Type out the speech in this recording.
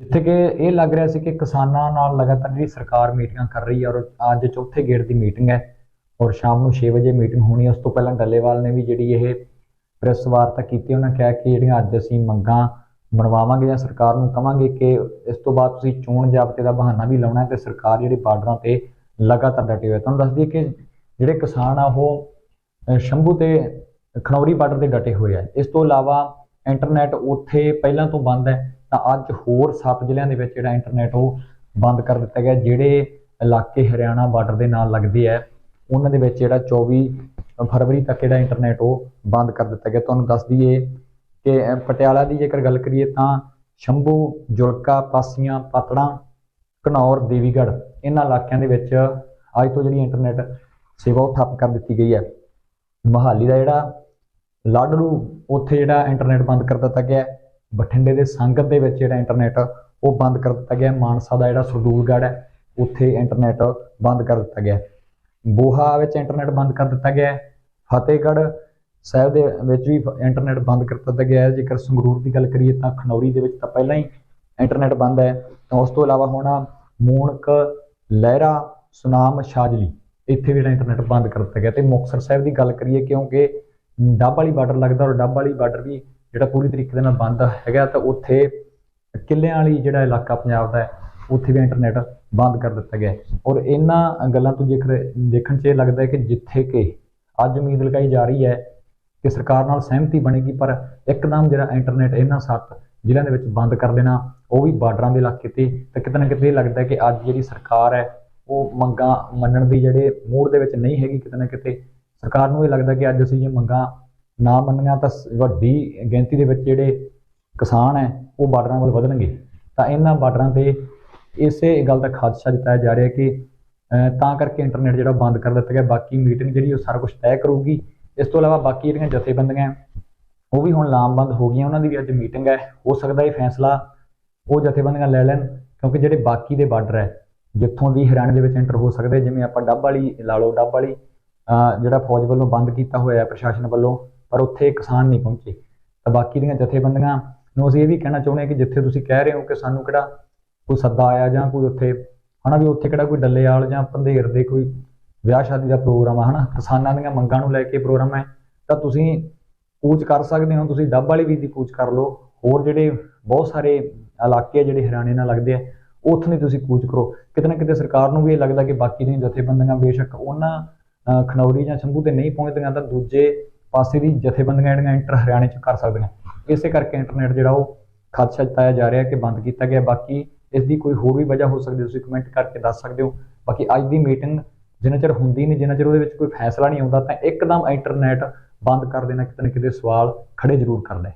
ਜਿੱਥੇ ਕਿ ਇਹ ਲੱਗ ਰਿਹਾ ਸੀ ਕਿ ਕਿਸਾਨਾਂ ਨਾਲ ਲਗਾਤਾਰ ਜਿਹੜੀ ਸਰਕਾਰ ਮੀਟਿੰਗਾਂ ਕਰ ਰਹੀ ਹੈ ਔਰ ਅੱਜ ਚੌਥੇ ਗੇੜ ਦੀ ਮੀਟਿੰਗ ਹੈ ਔਰ ਸ਼ਾਮ ਨੂੰ 6 ਵਜੇ ਮੀਟਿੰਗ ਹੋਣੀ ਹੈ। ਉਸ ਤੋਂ ਪਹਿਲਾਂ ਡੱਲੇਵਾਲ ਨੇ ਵੀ ਜਿਹੜੀ ਇਹ ਪ੍ਰੈਸ ਵਾਰਤਾ ਕੀਤੀ, ਉਹਨਾਂ ਕਿਹਾ ਕਿ ਜਿਹੜੀਆਂ ਅੱਜ ਅਸੀਂ ਮੰਗਾਂ ਬਣਵਾਵਾਂਗੇ ਜਾਂ ਸਰਕਾਰ ਨੂੰ ਕਵਾਂਗੇ ਕਿ ਇਸ ਤੋਂ ਬਾਅਦ ਤੁਸੀਂ ਚੋਣ ਜਾਬਤੇ ਦਾ ਬਹਾਨਾ ਵੀ ਲਾਉਣਾ ਹੈ ਤੇ ਸਰਕਾਰ ਜਿਹੜੇ ਬਾਰਡਰਾਂ ਤੇ ਲਗਾਤਾਰ ਡਟੇ ਹੋਏ ਤੁਹਾਨੂੰ ਦੱਸ ਦਈਏ ਕਿ ਜਿਹੜੇ ਕਿਸਾਨ ਆ, ਉਹ ਸ਼ੰਭੂ ਤੇ ਖਨੌਰੀ ਬਾਰਡਰ ਤੇ ਡਟੇ ਹੋਏ ਆ। ਇਸ ਤੋਂ ਇਲਾਵਾ ਇੰਟਰਨੈਟ ਉੱਥੇ ਪਹਿਲਾਂ ਤੋਂ ਬੰਦ ਹੈ। ਤਾਂ ਅੱਜ ਹੋਰ 7 ਜ਼ਿਲ੍ਹਿਆਂ ਦੇ ਵਿੱਚ ਜਿਹੜਾ ਇੰਟਰਨੈਟ ਉਹ ਬੰਦ ਕਰ ਦਿੱਤਾ ਗਿਆ, ਜਿਹੜੇ ਇਲਾਕੇ ਹਰਿਆਣਾ ਬਾਰਡਰ ਦੇ ਨਾਲ ਲੱਗਦੇ ਆ, ਉਹਨਾਂ ਦੇ ਵਿੱਚ ਜਿਹੜਾ 24 ਫਰਵਰੀ ਤੱਕ ਜਿਹੜਾ ਇੰਟਰਨੈਟ ਉਹ ਬੰਦ ਕਰ ਦਿੱਤਾ ਗਿਆ। ਤੁਹਾਨੂੰ ਦੱਸ ਦਈਏ ਕਿ ਪਟਿਆਲਾ ਦੀ ਜੇਕਰ ਗੱਲ ਕਰੀਏ ਤਾਂ ਸ਼ੰਭੂ, ਜੁਲਕਾ, ਪਾਸੀਆਂ, ਪਾਤੜਾਂ, ਘਨੌਰ, ਦੇਵੀਗੜ੍ਹ ਇਹਨਾਂ ਇਲਾਕਿਆਂ ਦੇ ਵਿੱਚ ਅੱਜ ਤੋਂ ਜਿਹੜੀ ਇੰਟਰਨੈਟ ਸੇਵਾ ਉਹ ਠੱਪ ਕਰ ਦਿੱਤੀ ਗਈ ਹੈ। ਮਹਾਲੀ ਦਾ ਜਿਹੜਾ ਲਾਡਲੂ, ਉੱਥੇ ਜਿਹੜਾ ਇੰਟਰਨੈਟ ਬੰਦ ਕਰ ਦਿੱਤਾ ਗਿਆ। ਬਠਿੰਡੇ ਦੇ ਸੰਗਤ ਦੇ ਵਿੱਚ ਜਿਹੜਾ ਇੰਟਰਨੈਟ ਉਹ ਬੰਦ ਕਰ ਦਿੱਤਾ ਗਿਆ। ਮਾਨਸਾ ਦਾ ਜਿਹੜਾ ਸਰਦੂਲਗੜ੍ਹ ਹੈ, ਉੱਥੇ ਇੰਟਰਨੈਟ ਬੰਦ ਕਰ ਦਿੱਤਾ ਗਿਆ। ਬੋਹਾ ਵਿੱਚ ਇੰਟਰਨੈਟ ਬੰਦ ਕਰ ਦਿੱਤਾ ਗਿਆ ਹੈ। ਫਤਿਹਗੜ੍ਹ ਸਾਹਿਬ ਦੇ ਵਿੱਚ ਵੀ ਇੰਟਰਨੈਟ ਬੰਦ ਕਰ ਦਿੱਤਾ ਗਿਆ ਹੈ। ਜੇਕਰ ਸੰਗਰੂਰ ਦੀ ਗੱਲ ਕਰੀਏ ਤਾਂ ਖਨੌਰੀ ਦੇ ਵਿੱਚ ਤਾਂ ਪਹਿਲਾਂ ਹੀ ਇੰਟਰਨੈਟ ਬੰਦ ਹੈ। ਤਾਂ ਉਸ ਤੋਂ ਇਲਾਵਾ ਹੁਣ ਮੂਣਕ ਲਹਿਰਾ, ਸੁਨਾਮ, ਸ਼ਾਜਲੀ ਇੱਥੇ ਵੀ ਜਿਹੜਾ ਇੰਟਰਨੈਟ ਬੰਦ ਕਰ ਦਿੱਤਾ ਗਿਆ। ਤੇ ਮੁਕਤਸਰ ਸਾਹਿਬ ਦੀ ਗੱਲ ਕਰੀਏ ਕਿਉਂਕਿ ਡੱਬ ਵਾਲੀ ਬਾਰਡਰ ਲੱਗਦਾ ਔਰ ਡੱਬ ਵਾਲੀ ਬਾਰਡਰ ਵੀ ਜਿਹੜਾ ਪੂਰੀ ਤਰੀਕੇ ਦੇ ਨਾਲ ਬੰਦ ਹੈਗਾ ਤਾਂ ਉੱਥੇ ਕਿੱਲਿਆਂ ਵਾਲੀ ਜਿਹੜਾ ਇਲਾਕਾ ਪੰਜਾਬ ਦਾ ਹੈ, ਉੱਥੇ ਵੀ ਇੰਟਰਨੈਟ ਬੰਦ ਕਰ ਦਿੱਤਾ ਗਿਆ ਔਰ ਇਹਨਾਂ ਗੱਲਾਂ ਤੋਂ ਜੇਕਰ ਦੇਖਣ 'ਚ ਇਹ ਲੱਗਦਾ ਹੈ ਕਿ ਜਿੱਥੇ ਕਿ ਅੱਜ ਉਮੀਦ ਲਗਾਈ ਜਾ ਰਹੀ ਹੈ ਕਿ ਸਰਕਾਰ ਨਾਲ ਸਹਿਮਤੀ ਬਣੇਗੀ, ਪਰ ਇੱਕਦਮ ਜਿਹੜਾ ਇੰਟਰਨੈਟ ਇਹਨਾਂ ਸੱਤ ਜ਼ਿਲ੍ਹਿਆਂ ਦੇ ਵਿੱਚ ਬੰਦ ਕਰ ਦੇਣਾ, ਉਹ ਵੀ ਬਾਰਡਰਾਂ ਦੇ ਇਲਾਕੇ ਤੇ, ਤਾਂ ਕਿਤੇ ਨਾ ਕਿਤੇ ਇਹ ਲੱਗਦਾ ਕਿ ਅੱਜ ਜਿਹੜੀ ਸਰਕਾਰ ਹੈ, ਉਹ ਮੰਗਾਂ ਮੰਨਣ ਦੀ ਜਿਹੜੇ ਮੂਡ ਦੇ ਵਿੱਚ ਨਹੀਂ ਹੈਗੀ ਕਿਤੇ ਨਾ ਕਿਤੇ। ਸਰਕਾਰ ਨੂੰ ਇਹ ਲੱਗਦਾ ਕਿ ਅੱਜ ਅਸੀਂ ਇਹ ਮੰਗਾਂ ਨਾ ਮੰਨੀਆਂ ਤਾਂ ਵੱਡੀ ਗਿਣਤੀ ਦੇ ਵਿੱਚ ਜਿਹੜੇ ਕਿਸਾਨ ਹੈ, ਉਹ ਬਾਰਡਰਾਂ ਵੱਲ ਵਧਣਗੇ। ਤਾਂ ਇਹਨਾਂ ਬਾਰਡਰਾਂ ਤੇ ਇਸੇ ਗੱਲ ਦਾ ਖਾਦਸ਼ਾ ਜਤਾਇਆ ਜਾ ਰਿਹਾ ਕਿ ਤਾਂ ਕਰਕੇ ਇੰਟਰਨੈਟ ਜਿਹੜਾ ਬੰਦ ਕਰ ਦਿੱਤਾ ਗਿਆ। ਬਾਕੀ ਮੀਟਿੰਗ ਜਿਹੜੀ ਉਹ ਸਾਰਾ ਕੁਝ ਤੈਅ ਕਰੂਗੀ। ਇਸ ਤੋਂ ਇਲਾਵਾ ਬਾਕੀ ਜਿਹੜੀਆਂ ਜਥੇਬੰਦੀਆਂ, ਉਹ ਵੀ ਹੁਣ ਲਾਮਬੰਦ ਹੋ ਗਈਆਂ। ਉਹਨਾਂ ਦੀ ਵੀ ਅੱਜ ਮੀਟਿੰਗ ਹੈ। ਹੋ ਸਕਦਾ ਇਹ ਫੈਸਲਾ ਉਹ ਜਥੇਬੰਦੀਆਂ ਲੈ ਲੈਣ, ਕਿਉਂਕਿ ਜਿਹੜੇ ਬਾਕੀ ਦੇ ਬਾਰਡਰ ਹੈ, ਜਿੱਥੋਂ ਦੀ ਹਰਿਆਣੇ ਦੇ ਵਿੱਚ ਐਂਟਰ ਹੋ ਸਕਦੇ, ਜਿਵੇਂ ਆਪਾਂ ਡੱਬ ਵਾਲੀ, ਲਾ ਲਓ ਡੱਬ ਵਾਲੀ, ਅਹ, ਜਿਹੜਾ ਫੌਜ ਵੱਲੋਂ ਬੰਦ ਕੀਤਾ ਹੋਇਆ ਹੈ ਪ੍ਰਸ਼ਾਸਨ ਵੱਲੋਂ ਪਰ ਉੱਥੇ ਕਿਸਾਨ ਨਹੀਂ ਪਹੁੰਚੇ। ਤਾਂ ਬਾਕੀ ਦੀਆਂ ਜਥੇਬੰਦੀਆਂ ਨੂੰ ਅਸੀਂ ਇਹ ਵੀ ਕਹਿਣਾ ਚਾਹੁੰਦੇ ਹਾਂ ਕਿ ਜਿੱਥੇ ਤੁਸੀਂ ਕਹਿ ਰਹੇ ਹੋ ਕਿ ਸਾਨੂੰ ਕਿਹੜਾ ਕੋਈ ਸੱਦਾ ਆਇਆ ਜਾਂ ਕੋਈ ਉੱਥੇ ਹਨਾ ਵੀ ਉੱਥੇ ਕਿਹੜਾ ਕੋਈ ਡੱਲੇਵਾਲ ਜਾਂ ਪੰਧੇਰ ਦੇ ਕੋਈ ਵਿਆਹ ਸ਼ਾਦੀ ਦਾ ਪ੍ਰੋਗਰਾਮ ਆ ਹਨਾ? ਕਿਸਾਨਾਂ ਦੀਆਂ ਮੰਗਾਂ ਨੂੰ ਲੈ ਕੇ ਪ੍ਰੋਗਰਾਮ ਹੈ। ਤਾਂ ਤੁਸੀਂ ਕੂਚ ਕਰ ਸਕਦੇ ਹੋ ਤੁਸੀਂ ਡੱਬ ਵਾਲੀ ਵੀ ਦੀ ਕੂਚ ਕਰ ਲਓ। ਹੋਰ ਜਿਹੜੇ ਬਹੁਤ ਸਾਰੇ ਇਲਾਕੇ ਆ ਜਿਹੜੇ ਹਰਿਆਣੇ ਨਾਲ ਲੱਗਦੇ ਆ ਉੱਥੋਂ ਦੀ ਤੁਸੀਂ ਕੂਚ ਕਰੋ। ਕਿਤੇ ਨਾ ਕਿਤੇ ਸਰਕਾਰ ਨੂੰ ਵੀ ਇਹ ਲੱਗਦਾ ਕਿ ਬਾਕੀ ਦੀਆਂ ਜਥੇਬੰਦੀਆਂ ਬੇਸ਼ੱਕ ਉਹਨਾਂ ਅਹ, ਖਨੌਰੀ ਜਾਂ ਸ਼ੰਭੂ ਤੇ ਨਹੀਂ ਪਹੁੰਚਦੀਆਂ ਤਾਂ ਦੂਜੇ ਪਾਸੇ ਦੀ ਜਥੇਬੰਦੀਆਂ ਜਿਹੜੀਆਂ ਇੰਟਰ ਹਰਿਆਣੇ ਚ ਕਰ ਸਕਦੀਆਂ। ਇਸੇ ਕਰਕੇ ਇੰਟਰਨੈਟ ਜਿਹੜਾ ਉਹ ਖਦਸ਼ਾ ਜਤਾਇਆ ਜਾ ਰਿਹਾ ਕਿ ਬੰਦ ਕੀਤਾ ਗਿਆ। ਬਾਕੀ ਇਸ ਦੀ ਕੋਈ ਹੋਰ ਵੀ ਵਜ੍ਹਾ ਹੋ ਸਕਦੀ ਤੁਸੀਂ ਕਮੈਂਟ ਕਰਕੇ ਦੱਸ ਸਕਦੇ ਹੋ। ਬਾਕੀ ਅੱਜ ਦੀ ਮੀਟਿੰਗ ਜਿੰਨਾ ਚਿਰ ਹੁੰਦੀ ਨਹੀਂ, ਜਿੰਨਾ ਚਿਰ ਉਹਦੇ ਵਿੱਚ ਕੋਈ ਫੈਸਲਾ ਨਹੀਂ ਆਉਂਦਾ, ਤਾਂ ਇੱਕਦਮ ਇੰਟਰਨੈਟ ਬੰਦ ਕਰ ਦੇਣਾ, ਕਿਤੇ ਨਾ ਕਿਤੇ ਸਵਾਲ ਖੜੇ ਜ਼ਰੂਰ ਕਰਦਾ। ਹੈ